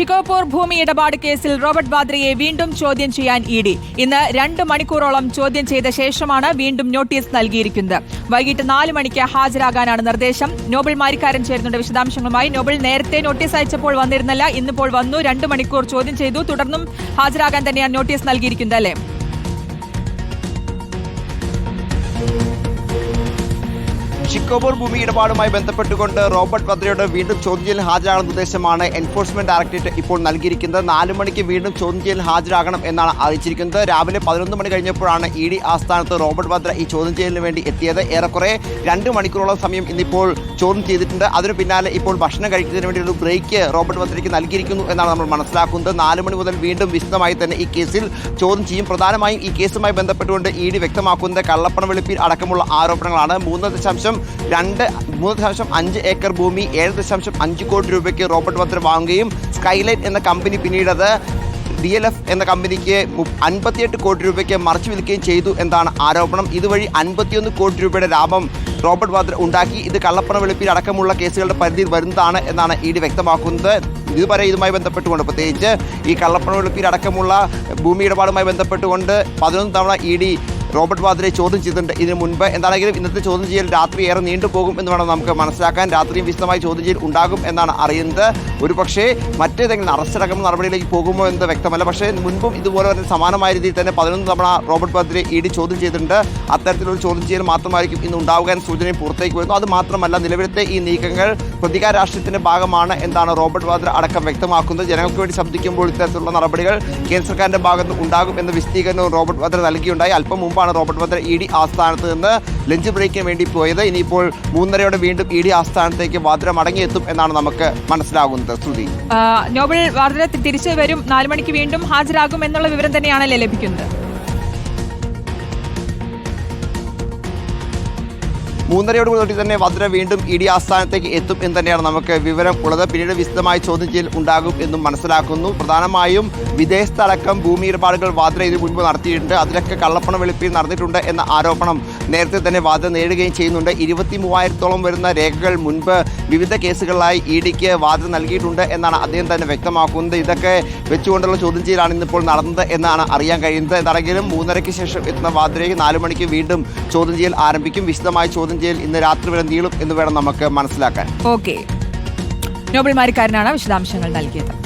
ഷിക്കോപൂർ ഭൂമി ഇടപാട് കേസിൽ റോബർട്ട് വാദ്രയെ വീണ്ടും ചോദ്യം ചെയ്യാൻ ഇ ഡി. ഇന്ന് രണ്ട് മണിക്കൂറോളം ചോദ്യം ചെയ്ത ശേഷമാണ് വീണ്ടും നോട്ടീസ് നൽകിയിരിക്കുന്നത്. വൈകിട്ട് നാല് മണിക്ക് ഹാജരാകാനാണ് നിർദ്ദേശം. നോബിൾ മാരിക്കാരൻ ചേരുന്നുണ്ട് വിശദാംശങ്ങളുമായി. നോബിൾ നേരത്തെ നോട്ടീസ് അയച്ചപ്പോൾ വന്നിരുന്നില്ല ഇന്നിപ്പോൾ വന്നു. രണ്ട് മണിക്കൂർ ചോദ്യം ചെയ്തു. തുടർന്നും ഹാജരാകാൻ തന്നെയാണ് നോട്ടീസ് നൽകിയിരിക്കുന്നത് അല്ലേ? ഷിക്കോബോർ ഭൂമി ഇടപാടുമായി ബന്ധപ്പെട്ടുകൊണ്ട് റോബർട്ട് വദ്രയോട് വീണ്ടും ചോദ്യം ചെയ്യൽ ഹാജരാകുന്ന നിർദ്ദേശമാണ് എൻഫോഴ്സ്മെന്റ് ഡയറക്ടറേറ്റ് ഇപ്പോൾ നൽകിയിരിക്കുന്നത്. നാലു മണിക്ക് വീണ്ടും ചോദ്യം ചെയ്യൽ ഹാജരാകണം എന്നാണ് അറിയിച്ചിരിക്കുന്നത്. രാവിലെ പതിനൊന്ന് മണി കഴിഞ്ഞപ്പോഴാണ് ഇ ഡി ആസ്ഥാനത്ത് റോബർട്ട് വദ്ര ഈ ചോദ്യം ചെയ്യലിന് വേണ്ടി എത്തിയത്. ഏറെക്കുറെ രണ്ട് മണിക്കൂറോളം സമയം ഇന്നിപ്പോൾ ചോദ്യം ചെയ്തിട്ടുണ്ട്. അതിനു പിന്നാലെ ഇപ്പോൾ ഭക്ഷണം കഴിക്കുന്നതിന് വേണ്ടി ഒരു ബ്രേക്ക് റോബർട്ട് വദ്രയ്ക്ക് നൽകിയിരിക്കുന്നു എന്നാണ് നമ്മൾ മനസ്സിലാക്കുന്നത്. നാല് മണി മുതൽ വീണ്ടും വിശദമായി തന്നെ ഈ കേസിൽ ചോദ്യം ചെയ്യും. പ്രധാനമായും ഈ കേസുമായി ബന്ധപ്പെട്ടുകൊണ്ട് ഇ ഡി വ്യക്തമാക്കുന്നത് കള്ളപ്പണം വെളുപ്പിൽ അടക്കമുള്ള ആരോപണങ്ങളാണ്. മൂന്ന് ദശാംശം രണ്ട് മൂന്ന് ദശാംശം അഞ്ച് ഏക്കർ ഭൂമി ഏഴ് ദശാംശം അഞ്ച് കോടി രൂപയ്ക്ക് റോബർട്ട് വദ്ര വാങ്ങുകയും സ്കൈലൈറ്റ് എന്ന കമ്പനി പിന്നീടത് ഡി എൽ എഫ് എന്ന കമ്പനിക്ക് അൻപത്തിയെട്ട് കോടി രൂപയ്ക്ക് മറച്ചു വിൽക്കുകയും ചെയ്തു എന്നാണ് ആരോപണം. ഇതുവഴി അൻപത്തിയൊന്ന് കോടി രൂപയുടെ ലാഭം റോബർട്ട് വാദ്ര ഉണ്ടാക്കി. ഇത് കള്ളപ്പണ വെളുപ്പിൽ അടക്കമുള്ള കേസുകളുടെ പരിധിയിൽ വരുന്നതാണ് എന്നാണ് ഇ ഡി വ്യക്തമാക്കുന്നത്. ഇതുവരെ ഇതുമായി ബന്ധപ്പെട്ടുകൊണ്ട് പ്രത്യേകിച്ച് ഈ കള്ളപ്പണ വെളുപ്പിൽ അടക്കമുള്ള ഭൂമി ഇടപാടുമായി ബന്ധപ്പെട്ടുകൊണ്ട് പതിനൊന്ന് തവണ ഇ ഡി റോബർട്ട് വാദ്രയെ ചോദ്യം ചെയ്തിട്ടുണ്ട് ഇതിനു മുൻപ്. എന്താണെങ്കിലും ഇന്നത്തെ ചോദ്യം ചെയ്യൽ രാത്രി ഏറെ നീണ്ടുപോകും എന്ന് വേണം നമുക്ക് മനസ്സിലാക്കാൻ. രാത്രിയും വിശദമായി ചോദ്യം ചെയ്യൽ ഉണ്ടാകും എന്നാണ് അറിയുന്നത്. ഒരു പക്ഷേ മറ്റേതെങ്കിലും അറസ്റ്റടക്കം നടപടിയിലേക്ക് പോകുമോ എന്ന് വ്യക്തമല്ല. പക്ഷേ മുൻപും ഇതുപോലെ തന്നെ സമാനമായ രീതിയിൽ തന്നെ പതിനൊന്ന് തവണ റോബർട്ട് വാദ്രയെ ഇ ഡി ചോദ്യം ചെയ്തിട്ടുണ്ട്. അത്തരത്തിലൊരു ചോദ്യം ചെയ്യൽ മാത്രമായിരിക്കും ഇന്ന് ഉണ്ടാവുക എന്ന സൂചനയും പുറത്തേക്ക് വരുന്നു. അത് മാത്രമല്ല നിലവിലത്തെ ഈ നീക്കങ്ങൾ പ്രതികാര രാഷ്ട്രീയത്തിന്റെ ഭാഗമാണ് എന്താണ് റോബർട്ട് വാദ്ര അടക്കം വ്യക്തമാക്കുന്നത്. ജനങ്ങൾക്ക് വേണ്ടി ശബ്ദിക്കുമ്പോൾ ഇത്തരത്തിലുള്ള നടപടികൾ കേന്ദ്ര സർക്കാരിന്റെ ഭാഗത്ത് ഉണ്ടാകും എന്ന വിശദീകരണവും റോബർട്ട് വാദ്ര നൽകിയുണ്ടായി. അല്പം മുമ്പാണ് റോബർട്ട് വദ്ര ഇ ഡി ആസ്ഥാനത്ത് നിന്ന് ലഞ്ച് ബ്രേക്കിന് വേണ്ടി പോയത്. ഇനിയിപ്പോൾ മൂന്നരയോടെ വീണ്ടും ഇ ഡി ആസ്ഥാനത്തേക്ക് വാദ്ര മടങ്ങിയെത്തും എന്നാണ് നമുക്ക് മനസ്സിലാകുന്നത്. ശ്രുതി. നോബൽ വാദ്ര തിരിച്ചു വരും. നാലു മണിക്ക് വീണ്ടും ഹാജരാകും എന്നുള്ള വിവരം തന്നെയാണല്ലേ ലഭിക്കുന്നത്? മൂന്നരയോട് കൂടി തന്നെ വദ്ര വീണ്ടും ഇ ഡി ആസ്ഥാനത്തേക്ക് എത്തും എന്ന് തന്നെയാണ് നമുക്ക് വിവരം ഉള്ളത്. പിന്നീട് വിശദമായ ചോദ്യം ചെയ്യൽ ഉണ്ടാകും എന്നും മനസ്സിലാക്കുന്നു. പ്രധാനമായും വിദേശത്തടക്കം ഭൂമി ഇടപാടുകൾ വാദ്ര ഇതിനു മുൻപ് നടത്തിയിട്ടുണ്ട്. അതിലൊക്കെ കള്ളപ്പണം വെളുപ്പിൽ നടന്നിട്ടുണ്ട് എന്ന ആരോപണം നേരത്തെ തന്നെ വാദം നേടുകയും ചെയ്യുന്നുണ്ട്. ഇരുപത്തി മൂവായിരത്തോളം വരുന്ന രേഖകൾ മുൻപ് വിവിധ കേസുകളിലായി ഇ ഡിക്ക് വാദം നൽകിയിട്ടുണ്ട് എന്നാണ് അദ്ദേഹം തന്നെ വ്യക്തമാക്കുന്നത്. ഇതൊക്കെ വെച്ചുകൊണ്ടുള്ള ചോദ്യം ചെയ്യലാണ് ഇന്നിപ്പോൾ നടന്നത് എന്നാണ് അറിയാൻ കഴിയുന്നത്. എന്താണെങ്കിലും മൂന്നരയ്ക്ക് ശേഷം എത്തുന്ന വാദ്രയ്ക്ക് നാല് മണിക്ക് വീണ്ടും ചോദ്യം ചെയ്യൽ ആരംഭിക്കും. വിശദമായ ചോദ്യം ചെയ്യൽ ഇന്ന് രാത്രി വരെ നീളും എന്ന് വേണം നമുക്ക് മനസ്സിലാക്കാൻ. ഓക്കെ. നോബിൾ മാരിക്കാരനാണ് വിശദാംശങ്ങൾ നൽകിയത്.